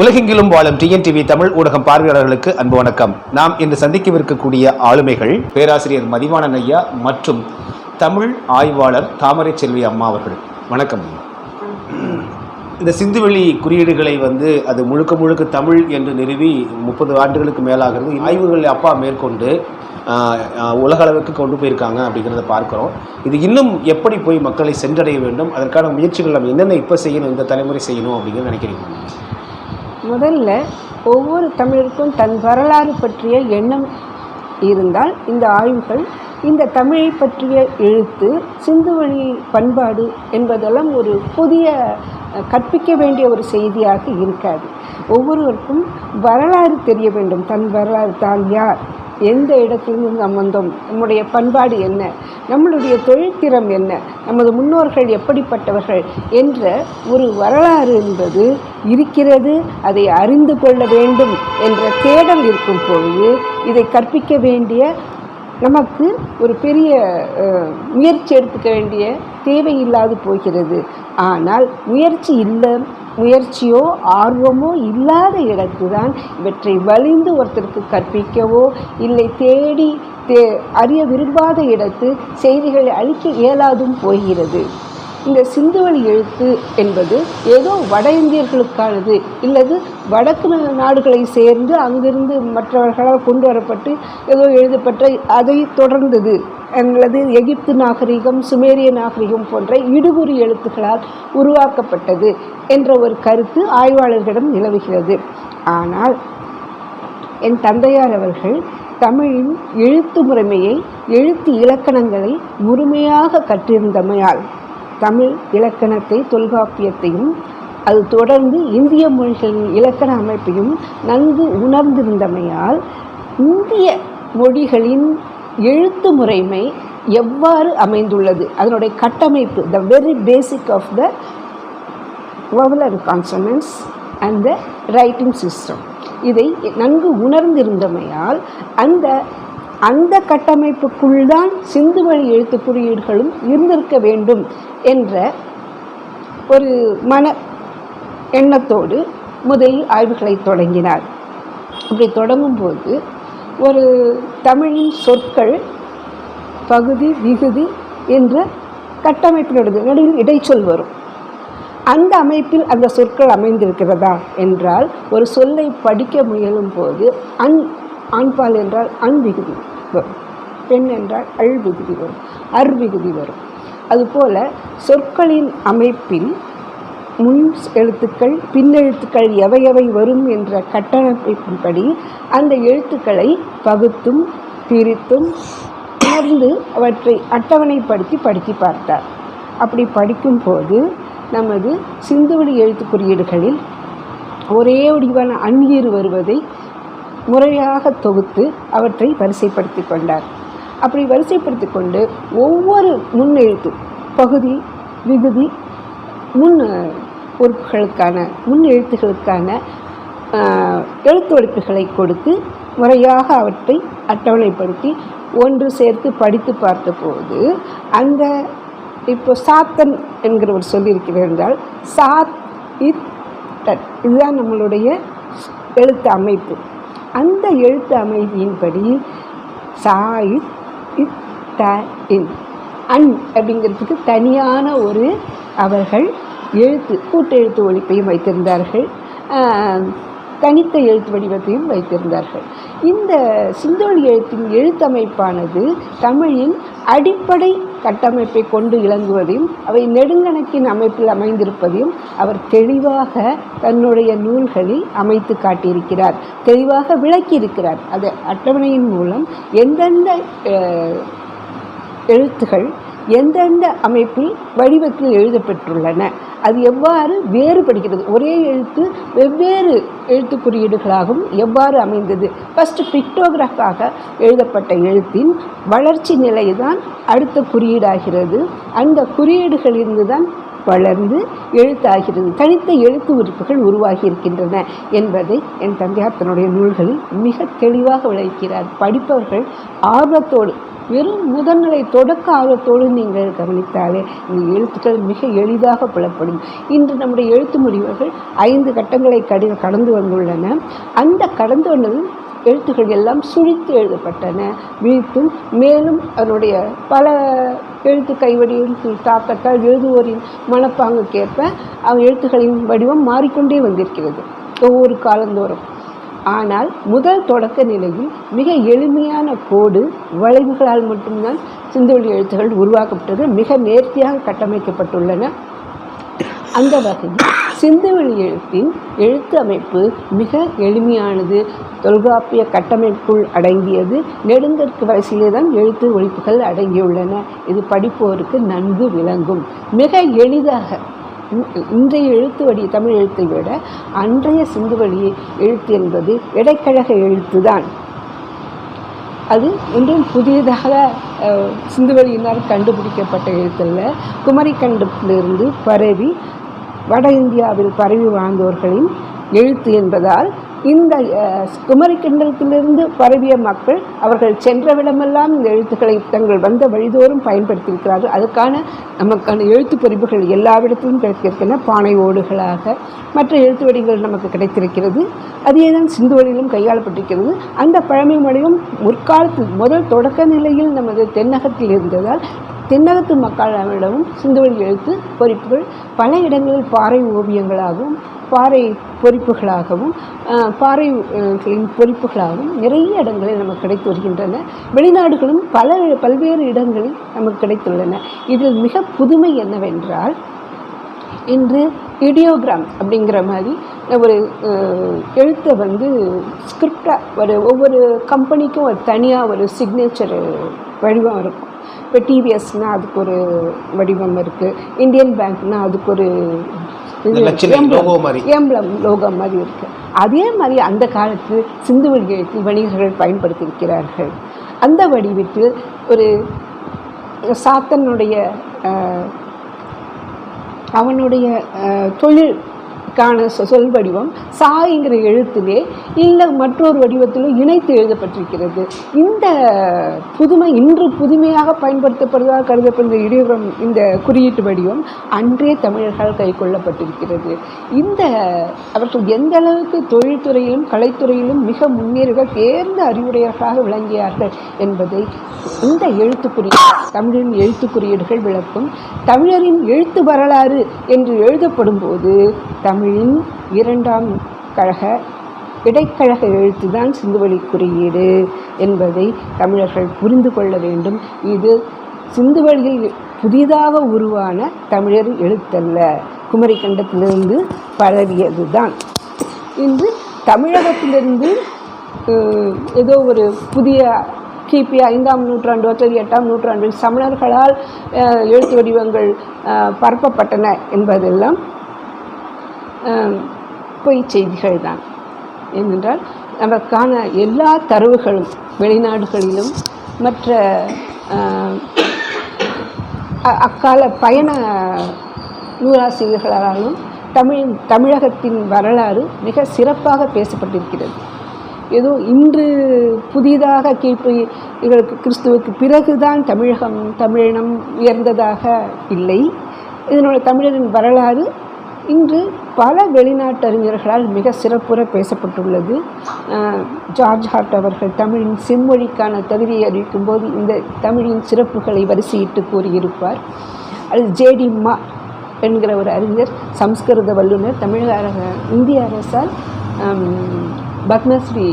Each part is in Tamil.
உலகெங்கிலும் வாழும் டிஎன்டிவி தமிழ் ஊடகம் பார்வையாளர்களுக்கு அன்பு வணக்கம். நாம் இன்று சந்திக்கவிருக்கக்கூடிய ஆளுமைகள் பேராசிரியர் மதிவாணன் ஐயா மற்றும் தமிழ் ஆய்வாளர் தாமரை செல்வி அம்மா அவர்கள். வணக்கம் இந்த சிந்துவெளி குறியீடுகளை வந்து அது முழுக்க முழுக்க தமிழ் என்று நிறுவி முப்பது ஆண்டுகளுக்கு மேலாகிறது. ஆய்வுகளை அப்பா மேற்கொண்டு உலக அளவுக்கு கொண்டு போயிருக்காங்க அப்படிங்கிறத பார்க்குறோம். இது இன்னும் எப்படி போய் மக்களை சென்றடைய வேண்டும்? அதற்கான முயற்சிகள் நம்ம என்னென்ன இப்போ செய்யணும் இந்த தலைமுறை செய்யணும் அப்படிங்கிறத நினைக்கிறீங்க முதல்ல ஒவ்வொரு தமிழருக்கும் தன் வரலாறு பற்றிய எண்ணம் இருந்தால் இந்த ஆய்வுகள் இந்த தமிழை பற்றிய எழுத்து சிந்துவெளி பண்பாடு என்பதெல்லாம் ஒரு புதிய கற்பிக்க வேண்டிய ஒரு செய்தியாக இருக்காது. ஒவ்வொருவருக்கும் வரலாறு தெரிய வேண்டும். தன் வரலாறு தான் யார்? எந்த இடத்திலிருந்து நாம் வந்தோம்? நம்முடைய பண்பாடு என்ன? நம்மளுடைய தொழில்திறம் என்ன? நமது முன்னோர்கள் எப்படிப்பட்டவர்கள்? என்ற ஒரு வரலாறு என்பது இருக்கிறது அதை அறிந்து கொள்ள வேண்டும் என்ற தேடல் இருக்கும் பொழுது இதை கற்பிக்க வேண்டிய நமக்கு ஒரு பெரிய முயற்சி எடுத்துக்க வேண்டிய தேவையில்லாது போகிறது. ஆனால் முயற்சி இல்லை முயற்சியோ ஆர்வமோ இல்லாத இடத்துதான் இவற்றை வலிந்து ஒருத்தருக்கு கற்பிக்கவோ இல்லை தேடி தே அறிய விரும்பாத இடத்து செய்திகளை அளிக்க இயலாதும் போகிறது. இந்த சிந்துவெளி எழுத்து என்பது ஏதோ வட இந்தியர்களுக்கானது இல்லது வடக்கு நாடுகளை சேர்ந்து அங்கிருந்து மற்றவர்களால் கொண்டு வரப்பட்டு ஏதோ எழுதப்பட்ட அதை தொடர்ந்தது. அல்லது எகிப்து நாகரிகம் சுமேரிய நாகரிகம் போன்ற இடுகுறி எழுத்துக்களால் உருவாக்கப்பட்டது என்ற ஒரு கருத்து ஆய்வாளர்களிடம் நிலவுகிறது. ஆனால் என் தந்தையார் அவர்கள் தமிழின் எழுத்து முறைமையை எழுத்து இலக்கணங்களை முழுமையாக கற்றிருந்தமையால் தமிழ் இலக்கணத்தை தொல்காப்பியத்தையும் அது தொடர்ந்து இந்திய மொழிகளின் இலக்கண அமைப்பையும் நன்கு உணர்ந்திருந்தமையால் இந்திய மொழிகளின் எழுத்து முறைமை எவ்வாறு அமைந்துள்ளது? அதனுடைய கட்டமைப்பு the very basic of the vowel consonants and the writing system இதை நன்கு உணர்ந்திருந்தமையால் அந்த அந்த கட்டமைப்புக்குள் தான் சிந்து வழி எழுத்து குறியீடுகளும் இருந்திருக்க வேண்டும் என்ற ஒரு மன எண்ணத்தோடு முதலில் ஆய்வுகளை தொடங்கினார். அப்படி தொடங்கும்போது ஒரு தமிழின் சொற்கள் பகுதி விகுதி என்ற கட்டமைப்பினுடைய நடுவில் இடைச்சொல் வரும். அந்த அமைப்பில் அந்த சொற்கள் அமைந்திருக்கிறதா? என்றால் ஒரு சொல்லை படிக்க முயலும் போது அந் ஆண்பால் என்றால் அன் விகுதி வரும். பெண் என்றால் அழ்விகுதி வரும். அர்விகுதி வரும். அதுபோல் சொற்களின் அமைப்பில் முன் எழுத்துக்கள் பின்னெழுத்துக்கள் எவை எவை வரும் என்ற கட்டமைப்பின்படி அந்த எழுத்துக்களை பகுத்தும் பிரித்தும் உணர்ந்து அவற்றை அட்டவணைப்படுத்தி படித்து பார்த்தார். அப்படி படிக்கும்போது நமது சிந்துவெளி எழுத்து குறியீடுகளில் ஒரே வடிவான அந்நீர் வருவதை முறையாக தொகுத்து அவற்றை வரிசைப்படுத்தி கொண்டார். அப்படி வரிசைப்படுத்தி கொண்டு ஒவ்வொரு முன்னெழுத்து பகுதி விகுதி முன் பொறுப்புகளுக்கான உறுப்புகளுக்கான முன் எழுத்துகளுக்கான எழுத்து வடிப்புகளை கொடுத்து முறையாக அவற்றை அட்டவணைப்படுத்தி ஒன்று சேர்த்து படித்து பார்த்தபோது அந்த இப்போ சாத்தன் என்கிற ஒரு சொல்லியிருக்கிறது என்றால் சாத் இத் தட். இதுதான் நம்மளுடைய எழுத்து அமைப்பு. அந்த எழுத்து அமைதியின்படி சாய் இத் த இன் அன் அப்படிங்கிறதுக்கு தனியான ஒரு அவர்கள் எழுத்து கூட்டெழுத்து ஒழிப்பையும் வைத்திருந்தார்கள். தனித்த எழுத்து வடிவத்தையும் வைத்திருந்தார்கள். இந்த சிந்தோழி எழுத்தின் எழுத்தமைப்பானது தமிழின் அடிப்படை கட்டமைப்பை கொண்டு இளங்குவதையும் அவை நெடுங்கணக்கின் அமைப்பில் அமைந்திருப்பதையும் அவர் தெளிவாக தன்னுடைய நூல்களில் அமைத்து காட்டியிருக்கிறார். தெளிவாக விளக்கியிருக்கிறார். அது அட்டவணையின் மூலம் எந்தெந்த எழுத்துகள் எந்தெந்த அமைப்பில் வடிவத்தில் எழுதப்பெற்றுள்ளன அது எவ்வாறு வேறுபடுகிறது? ஒரே எழுத்து வெவ்வேறு எழுத்து குறியீடுகளாகவும் எவ்வாறு அமைந்தது? ஃபஸ்ட்டு பிக்டோகிராஃபாக எழுதப்பட்ட எழுத்தின் வளர்ச்சி நிலை தான் அடுத்த குறியீடாகிறது. அந்த குறியீடுகளிலிருந்து தான் வளர்ந்து எழுத்தாகிறது. தனித்த எழுத்து உறுப்புகள் உருவாகி இருக்கின்றன என்பதை என் தந்தையார் தன்னுடைய நூல்களில் மிக தெளிவாக விளக்கிறார் படிப்பவர்கள் ஆர்வத்தோடு வெறும் முதன்நிலை தொடக்க ஆர்வத்தோடு நீங்கள் கவனித்தாலே இந்த எழுத்துக்கள் மிக எளிதாக புலப்படும். இன்று நம்முடைய எழுத்து முடிவுகள் ஐந்து கட்டங்களை கடி கடந்து வந்துள்ளன. அந்த கடந்து வந்தது எழுத்துக்கள் எல்லாம் சுழித்து எழுதப்பட்டன. விழித்தும் மேலும் அதனுடைய பல எழுத்து கைவடியின் தாக்கத்தால் எழுதுவோரின் மனப்பாங்குக்கேற்ப அவன் எழுத்துக்களின் வடிவம் மாறிக்கொண்டே வந்திருக்கிறது ஒவ்வொரு காலந்தோறும். ஆனால் முதல் தொடக்க நிலையில் மிக எளிமையான கோடு வளைவுகளால் மட்டும்தான் சிந்தொழி எழுத்துகள் உருவாக்கப்பட்டது. மிக நேர்த்தியாக கட்டமைக்கப்பட்டுள்ளன. அந்த வகையில் சிந்துவெளி எழுத்தின் எழுத்து அமைப்பு மிக எளிமையானது. தொல்காப்பிய கட்டமைப்புள் அடங்கியது. நெடுங்கற்கு வரிசையிலே தான் எழுத்து ஒழிப்புகள் அடங்கியுள்ளன. இது படிப்போருக்கு நன்கு விளங்கும். மிக எளிதாக இன்றைய எழுத்து வழி தமிழ் எழுத்தை விட அன்றைய சிந்துவெளி எழுத்து என்பது இடைக்கழக எழுத்துதான். அது ஒன்றும் புதியதாக சிந்துவெளியினால் கண்டுபிடிக்கப்பட்ட எழுத்தல்ல. குமரிக்கண்டத்திலிருந்து பரவி வட இந்தியாவில் பரவி வாழ்ந்தவர்களின் எழுத்து என்பதால் இந்த அஹ், பரவிய மக்கள் அவர்கள் சென்றவிடமெல்லாம் இந்த எழுத்துக்களை தங்கள் வந்த வழிதோறும் பயன்படுத்தியிருக்கிறார்கள். அதுக்கான நமக்கான எழுத்து பொறிப்புகள் எல்லாவிடத்திலும் கிடைத்திருக்கின்றன. பானை ஓடுகளாக மற்ற எழுத்து வடிகள் நமக்கு கிடைத்திருக்கிறது. அதே தான் சிந்து வழியிலும் கையாளப்பட்டிருக்கிறது. அந்த பழமை மொழியும் முற்காலத்தில் முதல் தொடக்க நிலையில் நமது தென்னகத்தில் இருந்ததால் தென்னகத்து மக்களிடமும் சிந்துவெளி எழுத்து பொறிப்புகள் பல இடங்களில் பாறை ஓவியங்களாகவும் பாறை பொறிப்புகளாகவும் பாறைகளின் பொறிப்புகளாகவும் நிறைய இடங்களில் நமக்கு கிடைத்து வருகின்றன. வெளிநாடுகளும் பல பல்வேறு இடங்களில் நமக்கு கிடைத்துள்ளன. இதில் மிக புதுமை என்னவென்றால் இன்று இடியோகிராம் அப்படிங்கிற மாதிரி ஒரு எழுத்தை வந்து ஸ்கிரிப்டாக ஒரு ஒவ்வொரு கம்பெனிக்கும் ஒரு தனியாக ஒரு சிக்னேச்சர் வடிவம் இருக்கும். இப்போ டிவிஎஸ்னால் அதுக்கு ஒரு வடிவம் இருக்குது இந்தியன் பேங்க்னா அதுக்கு ஒரு. ஏம்பலம் லோகோ மாதிரி. இருக்குது அதே மாதிரி அந்த காலத்தில் சிந்துவெளி எழுத்தில் வணிகர்கள் பயன்படுத்தியிருக்கிறார்கள். அந்த வடிவத்தில் ஒரு சாத்தனுடைய அவனுடைய தொழிலுக்கான சொல் வடிவம் சாய்ங்கிற எழுத்திலே இல்லை மற்றொரு வடிவத்திலும் இணைத்து எழுதப்பட்டிருக்கிறது. இந்த புதுமை இன்று புதுமையாக பயன்படுத்தப்படுவதாக கருதப்படுகிற இடியோகிராம் இந்த குறியீட்டு வடிவம் அன்றே தமிழர்களால் கைக்கொள்ளப்பட்டிருக்கிறது. இந்த அவர்கள் எந்த அளவுக்கு தொழில்துறையிலும் கலைத்துறையிலும் மிக முன்னேறிகள் தேர்ந்த அறிவுடையவர்களாக விளங்கியார்கள் என்பதை இந்த எழுத்து குறியீடு தமிழின் எழுத்து குறியீடுகள் விளக்கும். தமிழரின் எழுத்து வரலாறு என்று எழுதப்படும் போது தமிழின் இரண்டாம் கழக இடைக்கழக எழுத்துதான் சிந்துவெளி குறியீடு என்பதை தமிழர்கள் புரிந்து கொள்ள வேண்டும். இது சிந்துவெளியில் புதிதாக உருவான தமிழர் எழுத்தல்ல. குமரி கண்டத்திலிருந்து பரவியதுதான். இன்று தமிழகத்திலிருந்து ஏதோ ஒரு புதிய கிபி ஐந்தாம் நூற்றாண்டு அல்லது எட்டாம் நூற்றாண்டில் சமணர்களால் எழுத்து வடிவங்கள் பரப்பப்பட்டன என்பதெல்லாம் பொய் செய்திகள் தான் ஏனென்றால் நமக்கான எல்லா தரவுகளும் வெளிநாடுகளிலும் மற்ற அக்கால பயண நூலாசிரியர்களாலும் தமிழ் தமிழகத்தின் வரலாறு மிக சிறப்பாக பேசப்பட்டிருக்கிறது. ஏதோ இன்று புதிதாக கிபி இவர்களுக்கு கிறிஸ்துவுக்கு பிறகுதான் தமிழகம் தமிழினம் உயர்ந்ததாக இல்லை. இதனுடைய தமிழரின் வரலாறு இன்று பல வெளிநாட்டறிஞர்களால் மிக சிறப்புற பேசப்பட்டுள்ளது. ஜார்ஜ் ஹார்ட் அவர்கள் தமிழின் செம்மொழிக்கான தகுதியை அறிவிக்கும் போது இந்த தமிழின் சிறப்புகளை வரிசையிட்டு கூறியிருப்பார். அது ஜேடி மா என்கிற ஒரு அறிஞர் சம்ஸ்கிருத வல்லுனர் தமிழக அரச இந்திய அரசால் பத்மஸ்ரீ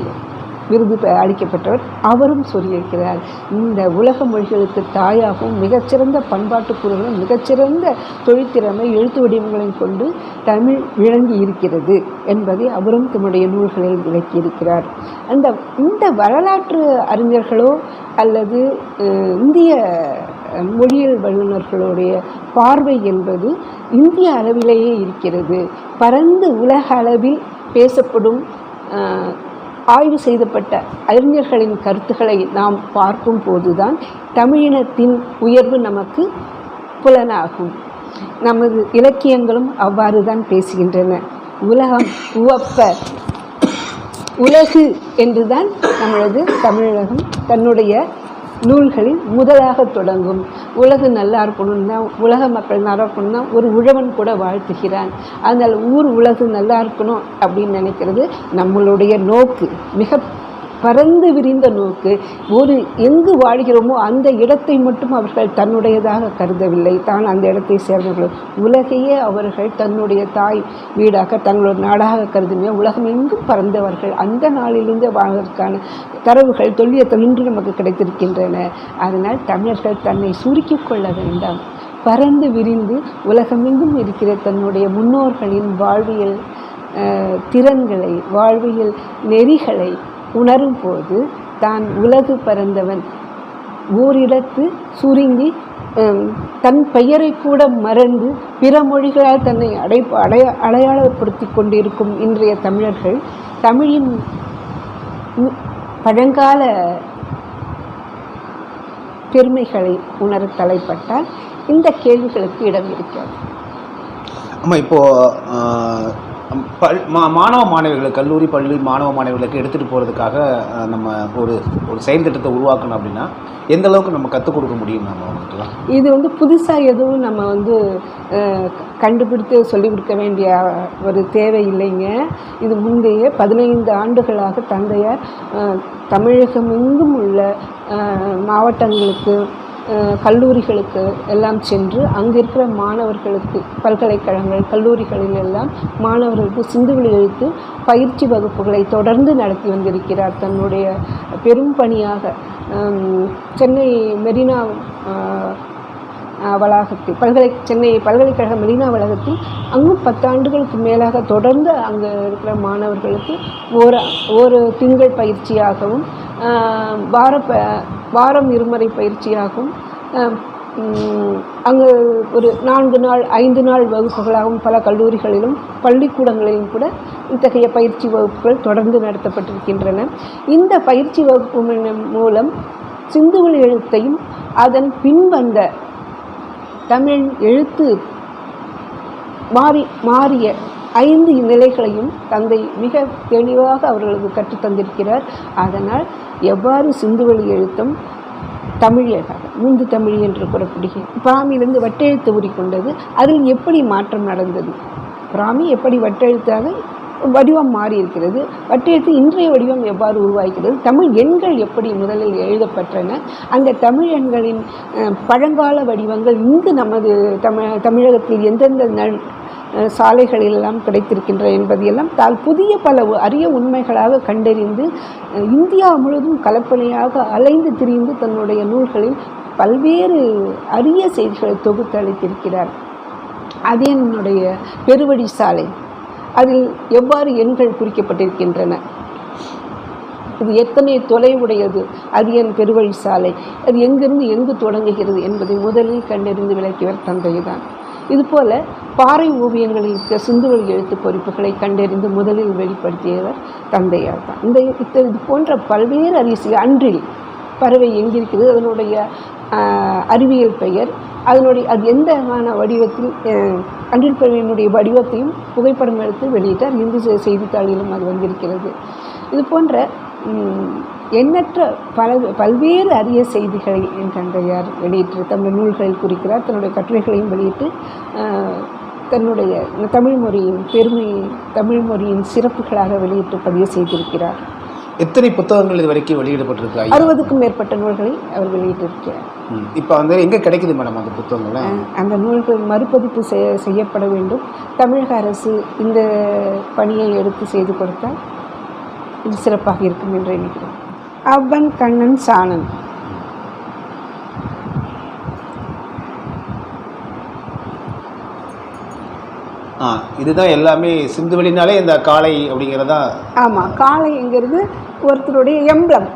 விருது பெ- அளிக்கப்பட்டவர் அவரும் சொல்லியிருக்கிறார். இந்த உலக மொழிகளுக்கு தாயாகவும் மிகச்சிறந்த பண்பாட்டு கூறுகளும் மிகச்சிறந்த தொழிற்திறமை எழுத்து வடிவங்களையும் கொண்டு தமிழ் விளங்கி இருக்கிறது என்பதை அவரும் தம்முடைய நூல்களில் விளக்கியிருக்கிறார். அந்த இந்த வரலாற்று அறிஞர்களோ அல்லது இந்திய மொழியியல் வல்லுநர்களுடைய பார்வை என்பது இந்திய அளவிலேயே இருக்கிறது. பரந்து உலக அளவில் பேசப்படும் ஆய்வு செய்தப்பட்ட அறிஞர்களின் கருத்துக்களை நாம் பார்க்கும் போதுதான் தமிழினத்தின் உயர்வு நமக்கு புலனாகும். நமது இலக்கியங்களும் அவ்வாறு தான் பேசுகின்றன. உலகம் உவப்ப உலகு என்றுதான் நம்மளது தமிழகம் தன்னுடைய நூல்களில் முதலாக தொடங்கும். உலகு நல்லா இருக்கணும்னு தான் உலக மக்கள் நல்லா இருக்கணும் தான் ஒரு உழவன் கூட வாழ்த்துகிறான். அதனால் ஊர் உலகு நல்லா இருக்கணும் அப்படின்னு நினைக்கிறது நம்மளுடைய நோக்கு. மிக பறந்து விரிந்த நோக்கு ஒரு எங்கு வாழ்கிறோமோ அந்த இடத்தை மட்டும் அவர்கள் தன்னுடையதாக கருதவில்லை. தான் அந்த இடத்தை சேர்ந்தவர்கள். உலகையே அவர்கள் தன்னுடைய தாய் வீடாக தங்களோட நாடாக கருதுமே உலகம் எங்கும் பறந்தவர்கள் அந்த நாளிலிருந்து வாழ்வதற்கான தரவுகள் தொல்லியத்தில் இன்று நமக்கு கிடைத்திருக்கின்றன. அதனால் தமிழர்கள் தன்னை சுருக்கிக் கொள்ள வேண்டாம். பறந்து விரிந்து உலகமெங்கும் இருக்கிற தன்னுடைய முன்னோர்களின் வாழ்வியல் திறன்களை வாழ்வியல் நெறிகளை உணரும் போது தான் உலகு பறந்தவன் ஓரிடத்து சுருங்கி தன் பெயரை கூட மறந்து பிற மொழிகளால் தன்னை அடை அடைய அடையாளப்படுத்தி கொண்டிருக்கும் இன்றைய தமிழர்கள் தமிழின் பழங்கால பெருமைகளை உணர தலைப்பட்டால் இந்த கேள்விகளுக்கு இடம் இருக்கிறது. ஆமாம் இப்போது பல் மா மாணவ மாணவிகளுக்கு கல்லூரி பள்ளி மாணவ மாணவிகளுக்கு எடுத்துகிட்டு போகிறதுக்காக நம்ம ஒரு ஒரு செயல் திட்டத்தை உருவாக்கணும் அப்படின்னா எந்த அளவுக்கு நம்ம கற்றுக் கொடுக்க முடியும் நம்ம அவங்களுக்குலாம் இது வந்து புதுசாக எதுவும் நம்ம வந்து கண்டுபிடித்து சொல்லிக் கொடுக்க வேண்டிய ஒரு தேவை இல்லைங்க. இது முந்தைய பதினைந்து ஆண்டுகளாக தந்தையார் தமிழகம் எங்கும் உள்ள மாவட்டங்களுக்கு கல்லூரிகளுக்கு எல்லாம் சென்று அங்கே இருக்கிற மாணவர்களுக்கு பல்கலைக்கழகங்கள் கல்லூரிகளில் எல்லாம் மாணவர்களுக்கு சிந்துவெளி எழுத்து பயிற்சி வகுப்புகளை தொடர்ந்து நடத்தி வந்திருக்கிறார். தன்னுடைய பெரும் பணியாக சென்னை மெரினா வளாகத்தில் பல்கலை சென்னை பல்கலைக்கழக மெரினா வளாகத்தில் அங்கும் பத்தாண்டுகளுக்கு மேலாக தொடர்ந்து அங்கே இருக்கிற மாணவர்களுக்கு ஒரு ஒரு திங்கள் பயிற்சியாகவும் வார ப வாரம் இருமுறை பயிற்சியாகவும் அங்கு ஒரு நான்கு நாள் ஐந்து நாள் வகுப்புகளாகவும் பல கல்லூரிகளிலும் பள்ளிக்கூடங்களிலும் கூட இத்தகைய பயிற்சி வகுப்புகள் தொடர்ந்து நடத்தப்பட்டிருக்கின்றன. இந்த பயிற்சி வகுப்பு மூலம் சிந்துவெளி எழுத்தையும் அதன் பின்வந்த தமிழ் எழுத்து மாறி மாறிய ஐந்து நிலைகளையும் தந்தை மிக தெளிவாக அவர்களுக்கு கற்றுத்தந்திருக்கிறார். அதனால் எவ்வாறு சிந்துவெளி எழுத்தும் தமிழாக முந்து தமிழ் என்று கூறப்படுகிறது. பிராமியிலிருந்து வட்டெழுத்து உரிக்கொண்டது அதில் எப்படி மாற்றம் நடந்தது? பிராமி எப்படி வட்டெழுத்தாக வடிவம் மாறி இருக்கிறது வட்டெழுத்து இன்றைய வடிவம் எவ்வாறு உருவாகிறது? தமிழ் எண்கள் எப்படி முதலில் எழுதப்பட்டன? அந்த தமிழ் எண்களின் பழங்கால வடிவங்கள் இங்கு நமது தமிழ் தமிழகத்தில் எந்தெந்த சாலைகளிலெல்லாம் கிடைத்திருக்கின்றன என்பதையெல்லாம் தால் புதிய பல உ- அரிய உண்மைகளாக கண்டறிந்து இந்தியா முழுவதும் கலப்பனையாக அலைந்து திரிந்து தன்னுடைய நூல்களில் பல்வேறு அரிய செய்திகளை தொகுத்து அளித்திருக்கிறார். அது என்னுடைய பெருவழி சாலை. அதில் எவ்வாறு எண்கள் குறிக்கப்பட்டிருக்கின்றன? இது எத்தனை தொலைவுடையது? அது என் பெருவழி சாலை. அது எங்கிருந்து எங்கு தொடங்குகிறது என்பதை முதலில் கண்டறிந்து விளக்கியவர் தந்தை தான் இதுபோல பாறை ஓவியங்களில் இருக்க சிந்துவெளி எழுத்து பொறிப்புகளை கண்டறிந்து முதலில் வெளிப்படுத்தியவர் தந்தையார் தான். இந்த இத்த- இது போன்ற பல்வேறு அரிசி அன்றில் பறவை எங்கிருக்கிறது அதனுடைய அறிவியல் பெயர் அதனுடைய அது எந்த விதமான வடிவத்தில் அன்றில் பறவையினுடைய வடிவத்தையும் புகைப்படம் எடுத்து வெளியிட்டார். இந்து செய்தித்தாளிலும் அது வந்திருக்கிறது. இது போன்ற எண்ணற்ற பல பல்வேறு அரிய செய்திகளை என் தந்தையார் வெளியிட்டு தமிழ் நூல்களில் குறிக்கிறார். தன்னுடைய கட்டுரைகளையும் வெளியிட்டு தன்னுடைய தமிழ் மொழியின் பெருமையை தமிழ் மொழியின் சிறப்புகளாக வெளியிட்டு பதிவு செய்திருக்கிறார். எத்தனை புத்தகங்கள் இது வரைக்கும் வெளியிடப்பட்டிருக்கு அறுபதுக்கும் மேற்பட்ட நூல்களை அவர் வெளியிட்டிருக்கிறார். இப்போ வந்து எங்கே கிடைக்குது மேடம் அந்த புத்தகங்கள்லாம் அஹ் அந்த நூல்கள் மறுபதிப்பு செய்ய செய்யப்பட வேண்டும். தமிழக அரசு இந்த பணியை எடுத்து செய்து கொடுத்தால் இது சிறப்பாக இருக்கும் என்று நினைக்கிறேன். அவன் கண்ணன் சாணன். ஆ இதுதான் எல்லாமே சிந்துவெளினாலே இந்த காளை அப்படிங்கிறதா? ஆமாம் காளைங்கிறது ஒருத்தருடைய எம்பளம்.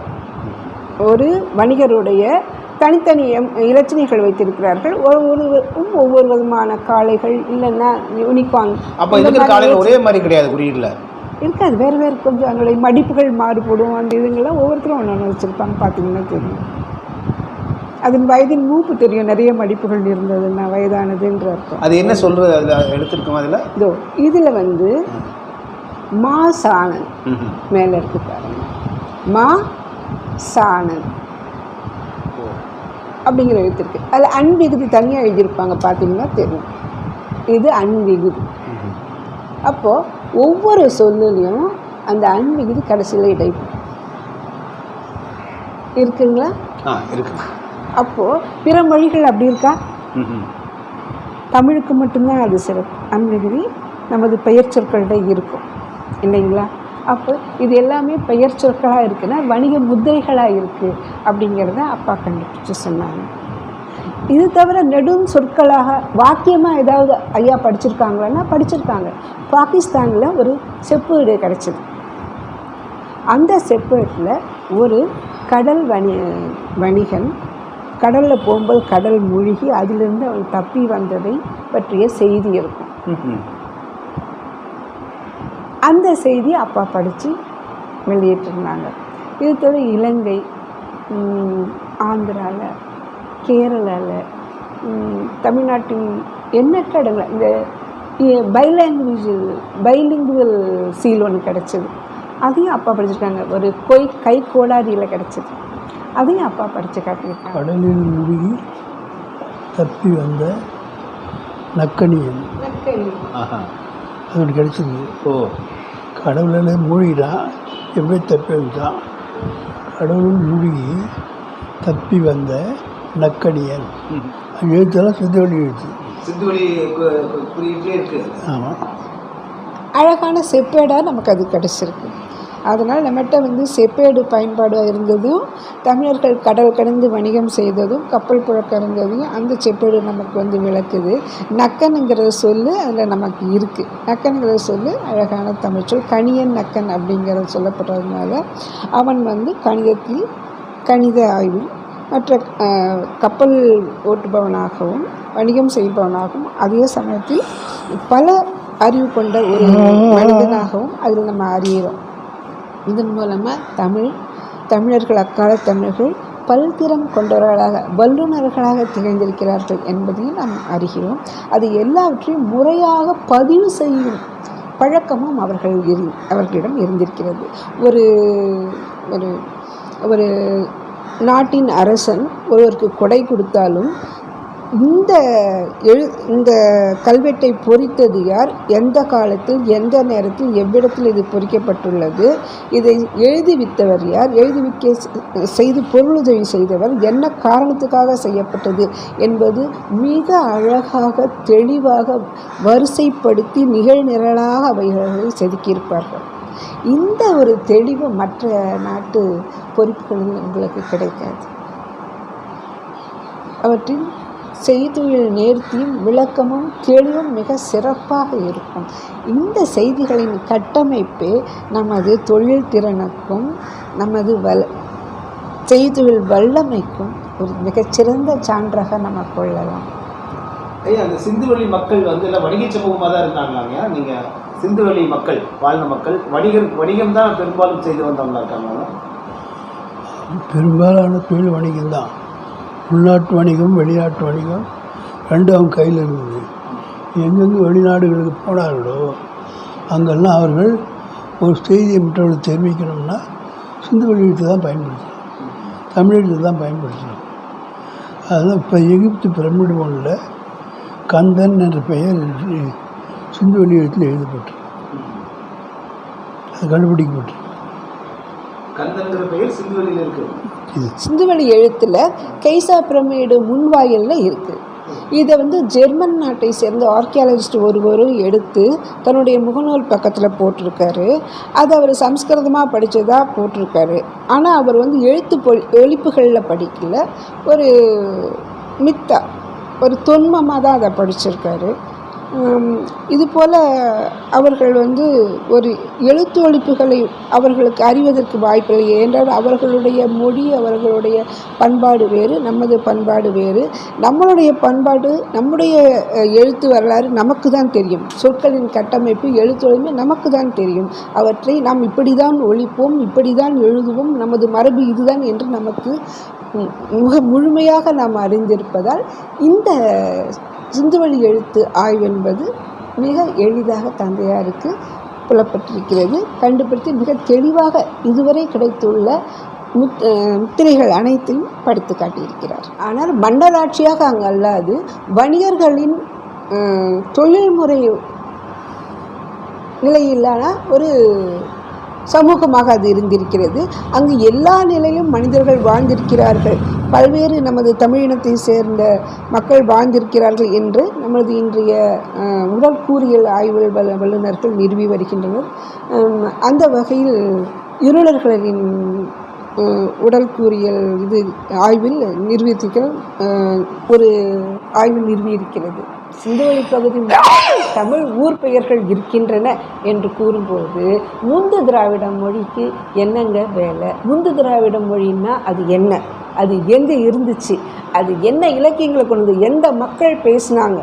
ஒரு வணிகருடைய தனித்தனி எம்- இலச்சினைகள் வைத்திருக்கிறார்கள். ஒவ்வொருவருக்கும் ஒவ்வொரு விதமான காளைகள் இல்லைன்னா யூனிகார்ன் அப்போ இருக்கிற காலையில் ஒரே மாதிரி கிடையாது குறியீட்டில்? இருக்காது. வேறு வேறு கொஞ்சம் அதனுடைய மடிப்புகள் மாறுபடும். அந்த இதுங்கெல்லாம் ஒவ்வொருத்தரும் ஒன்று ஒன்று வச்சுருப்பாங்க. பார்த்தீங்கன்னா தெரியும். அதன் வயதின் மூப்பு தெரியும். நிறைய மடிப்புகள் இருந்ததுன்னா வயதானதுன்ற அர்த்தம். அது என்ன சொல்கிறது அதில் எடுத்திருக்கோம் அதில்? இதோ இதில் வந்து மா சாணன் மேலே இருக்கு பாருங்க. மா சாணன் அப்படிங்கிற எழுத்துருக்கு. அதில் அன்விகுதி தனியாக எழுதியிருப்பாங்க. பார்த்தீங்கன்னா தெரியும். இது அன்விகுதி அப்போது ஒவ்வொரு சொல்லுலையும் அந்த அன்விகுதி கடைசியில் இடை இருக்குங்களா? அப்போது பிற மொழிகள் அப்படி இருக்கா. தமிழுக்கு மட்டும்தான் அது சிறப்பு. அன்விகுதி நமது பெயர் சொற்கள்கிட்ட இருக்கும். இல்லைங்களா? அப்போ இது எல்லாமே பெயர் சொற்களாக இருக்குன்னா வணிக முத்திரைகளாக இருக்குது அப்படிங்கிறத அப்பா கண்டுபிடிச்சு சொன்னாங்க. இது தவிர நெடும் சொற்களாக வாக்கியமாக ஏதாவது ஐயா படிச்சிருக்காங்களான்னா படிச்சிருக்காங்க. பாகிஸ்தானில் ஒரு செப்பேடு கிடச்சிது. அந்த செப்பேட்டில் ஒரு கடல் வணி வணிகன் கடலில் போகும்போது கடல் மூழ்கி அதிலிருந்து அவன் தப்பி வந்ததை பற்றிய செய்தி இருக்கும். அந்த செய்தி அப்பா படித்து வெளியிட்டிருந்தாங்க. இது தவிர இலங்கை ஆந்திராவில் கேரளாவில் தமிழ்நாட்டின் எண்ணற்ற இடங்கள் இந்த பைலாங்குவேஜ் பைலிங்குவல் சீல் ஒன்று கிடச்சிது. அதையும் அப்பா படிச்சிருக்காங்க. ஒரு கொய் கை கோடாரியில் கிடச்சிது. அதையும் அப்பா படித்து காட்டியிருக்காங்க. கடலில் மூழ்கி தப்பி வந்த நக்கணியன் ஆஹா. அது கிடச்சிருக்கு ஓ. கடவுளில் மூழ்கிட்டான் எப்படி தப்பி வந்துட்டான் கடவுள் மூழ்கி தப்பி வந்த அந்த எழுத்தெல்லாம் சித்தவழி எழுத்து. சிந்துவெளி குறியீட்டிலே இருக்கு. ஆமாம் அழகான செப்பேடாக நமக்கு அது கிடச்சிருக்கு. அதனால் நம்மகிட்ட வந்து செப்பேடு பயன்பாடாக இருந்ததும் தமிழர்கள் கடல் கடந்து வணிகம் செய்ததும் கப்பல் புழக்கம் இருந்ததையும் அந்த செப்பேடு நமக்கு வந்து விளக்குது. நக்கனுங்கிற சொல்லு அதில் நமக்கு இருக்குது நக்கனுங்கிற சொல்லு அழகான தமிழ்ச்சொல் கணியன் நக்கன் அப்படிங்கிறது சொல்லப்படுறதுனால அவன் வந்து கணிதத்தில் கணித ஆய்வில் மற்ற கப்பல் ஓட்டுபவனாகவும் வணிகம் செய்பவனாகவும் அதே சமயத்தில் பல அறிவு கொண்ட ஒரு மனிதனாகவும் அதில் நம்ம அறிகிறோம் இதன் மூலமாக தமிழ் தமிழர்கள் அக்கால தமிழர்கள் பல்திறம் கொண்டவர்களாக வல்லுநர்களாக திகழ்ந்திருக்கிறார்கள் என்பதையும் நாம் அறிகிறோம். அது எல்லாவற்றையும் முறையாக பதிவு செய்யும் பழக்கமும் அவர்கள் இரு அவர்களிடம் இருந்திருக்கிறது. ஒரு ஒரு ஒரு நாட்டின் அரசன் ஒருவருக்கு கொடை கொடுத்தாலும் இந்த எழு இந்த கல்வெட்டை பொறித்தது யார்? எந்த காலத்தில் எந்த நேரத்தில் எவ்விடத்தில் இது பொறிக்கப்பட்டுள்ளது? இதை எழுதிவித்தவர் யார்? எழுதிவிக்க செய்து பொருளுதவி செய்தவர் என்ன காரணத்துக்காக செய்யப்பட்டது என்பது மிக அழகாக தெளிவாக வரிசைப்படுத்தி நிகழ்நிரலாக அவைகளை செதுக்கியிருப்பார்கள். இந்த ஒரு தெளிவு மற்ற நாட்டு பொறுப்புகளில் உங்களுக்கு கிடைக்காது. அவற்றின் செய்தியில் நேர்த்தியும் விளக்கமும் தெளிவும் மிக சிறப்பாக இருக்கும். இந்த செய்திகளின் கட்டமைப்பே நமது தொழில் திறனுக்கும் நமது வல் செய்தியில் வல்லமைக்கும் ஒரு மிகச்சிறந்த சான்றாக நம்ம கொள்ளலாம். ஐயா அந்த சிந்துவெளி மக்கள் வந்து எல்லாம் வணிக சமூகமாக தான் இருந்தாங்களாங்க? நீங்கள் சிந்துவெளி மக்கள் வாழ்ந்த மக்கள் வணிகர் வணிகம் தான் பெரும்பாலும் செய்து வந்தவங்களா இருக்காங்க பெரும்பாலான தொழில் வணிகம் தான். உள்நாட்டு வணிகம் வெளிநாட்டு வணிகம் ரெண்டும் அவங்க கையில் இருந்தது. எங்கெங்கு வெளிநாடுகளுக்கு போனார்களோ அங்கெல்லாம் அவர்கள் ஒரு செய்தியை மற்றவர்களுக்கு தெரிவிக்கணும்னா சிந்து வெளியீட்டு தான் பயன்படுத்தணும். தமிழ் தான் பயன்படுத்தணும். அதுதான் இப்போ எகிப்து பிரமிடு ஒன்றில் கந்தன் என்ற பெயர் சிந்து அது கந்தன்கிற பெயர் சிந்துவெளியில் இருக்கு. இது. சிந்துவெளி எழுத்தில் கைசா பிரமிடு முன்வாயிலில் இருக்குது இதை வந்து ஜெர்மன் நாட்டை சேர்ந்த ஆர்கியாலஜிஸ்ட் ஒருவரும் எடுத்து தன்னுடைய முகநூல் பக்கத்தில் போட்டிருக்காரு. அது அவர் சம்ஸ்கிருதமாக படித்ததா போட்டிருக்காரு. ஆனால் அவர் வந்து எழுத்து பொ ஒழிப்புகளில் படிக்கல. ஒரு மித்தா ஒரு தொன்மமாக தான் அதை படிச்சிருக்காரு. இதுபோல் அவர்கள் வந்து ஒரு எழுத்து ஒழிப்புகளை அவர்களுக்கு அறிவதற்கு வாய்ப்பில்லை ஏனென்றால் அவர்களுடைய மொழி அவர்களுடைய பண்பாடு வேறு நமது பண்பாடு வேறு. நம்மளுடைய பண்பாடு நம்முடைய எழுத்து வரலாறு நமக்கு தான் தெரியும். சொற்களின் கட்டமைப்பு எழுத்தொழிமை நமக்கு தான் தெரியும். அவற்றை நாம் இப்படி தான் ஒழிப்போம் இப்படி தான் எழுதுவோம். நமது மரபு இதுதான் என்று நமக்கு மிக முழுமையாக நாம் அறிந்திருப்பதால் இந்த சிந்துவழி எழுத்து ஆய்வின் என்பது மிக எளிதாக தந்தையாருக்கு புலப்பட்டிருக்கிறது. கண்டுபிடித்து மிக தெளிவாக இதுவரை கிடைத்துள்ள முத் முத்திரைகள் அனைத்தையும் படித்து காட்டியிருக்கிறார். ஆனால் மண்டலாட்சியாக அங்கு அல்லாது வணிகர்களின் தொழில்முறை நிலையிலான ஒரு சமூகமாக அது இருந்திருக்கிறது. அங்கு எல்லா நிலையிலும் மனிதர்கள் வாழ்ந்திருக்கிறார்கள். பல்வேறு நமது தமிழினத்தை சேர்ந்த மக்கள் வாழ்ந்திருக்கிறார்கள் என்று நமது இன்றைய உடற்கூறியல் ஆய்வு வல்ல- வல்லுநர்கள் நிறுவி வருகின்றனர். அந்த வகையில் இருளர்களின் உடல் கூறியல் இது ஆய்வில் நிரூபித்திருக்கிற ஒரு ஆய்வு நிறுவியிருக்கிறது. சிந்துவெளி பகுதி தமிழ் ஊர் பெயர்கள் இருக்கின்றன என்று கூறும்போது முந்து திராவிட மொழிக்கு என்னங்க வேலை? முந்து திராவிட மொழின்னா அது என்ன? அது எங்கே இருந்துச்சு? அது என்ன இலக்கியங்களை கொண்டு வந்து எந்த மக்கள் பேசினாங்க?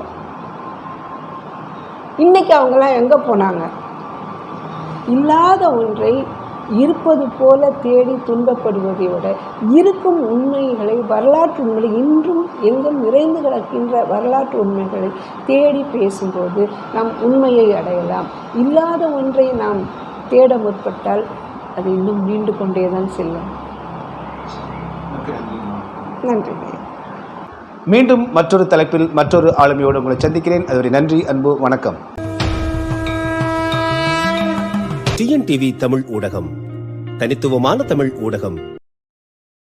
இன்னைக்கு அவங்களாம் எங்கே போனாங்க? இல்லாத ஒன்றை இருப்பது போல தேடி துன்பப்படுவதை விட இருக்கும் உண்மைகளை வரலாற்று உண்மைகளை இன்றும் எங்கும் நிறைந்து கிடக்கின்ற வரலாற்று உண்மைகளை தேடி பேசும்போது நாம் உண்மையை அடையலாம். இல்லாத ஒன்றை நாம் தேட முற்பட்டால் அது இன்னும் நீண்டு கொண்டே தான் செல்லும். நன்றி. மீண்டும் மற்றொரு தலைப்பில் மற்றொரு ஆளுமையோடு உங்களை சந்திக்கிறேன். அதுவரை நன்றி அன்பு வணக்கம். டிஎன்டிவி தமிழ் ஊடகம். தனித்துவமான தமிழ் ஊடகம்.